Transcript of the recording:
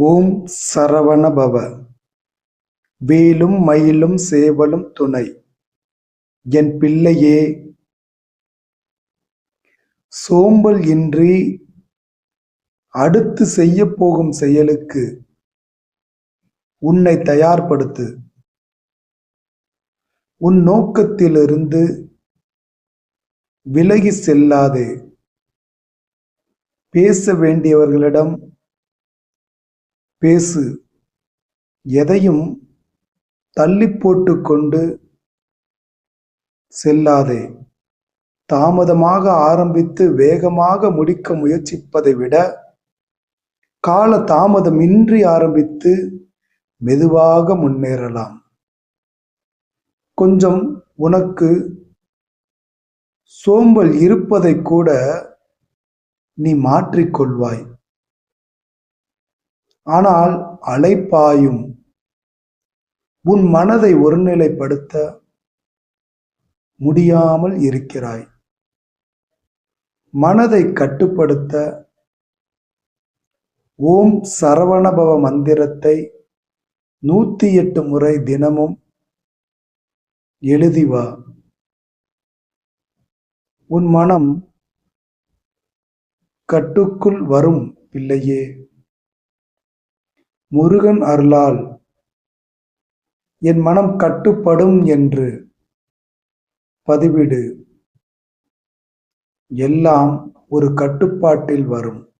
ஓம் சரவணபவ. வேலும் மயிலும் சேவலும் துணை. என் பிள்ளையே சோம்பல் இன்றி அடுத்து செய்ய போகும் செயலுக்கு உன்னை தயார்படுத்து. உன் நோக்கத்திலிருந்து விலகி செல்லாதே. பேச வேண்டியவர்களிடம் பேசு. எதையும் தள்ளி போட்டுக்கொண்டு செல்லாதே. தாமதமாக ஆரம்பித்து வேகமாக முடிக்க முயற்சிப்பதை விட கால தாமதமின்றி ஆரம்பித்து மெதுவாக முன்னேறலாம். கொஞ்சம் உனக்கு சோம்பல் இருப்பதை கூட நீ மாற்றிக்கொள்வாய் ஆனால் அலைப்பாயும் உன் மனதை ஒருநிலைப்படுத்த முடியாமல் இருக்கிறாய். மனதை கட்டுப்படுத்த ஓம் சரவணபவ மந்திரத்தை நூத்தி எட்டு முறை தினமும் எழுதி வா. உன் மனம் கட்டுக்குள் வரும் பிள்ளையே முருகன் அருளால் என் மனம் கட்டுப்படும் என்று பதிவிடு. எல்லாம் ஒரு கட்டுப்பாட்டில் வரும்.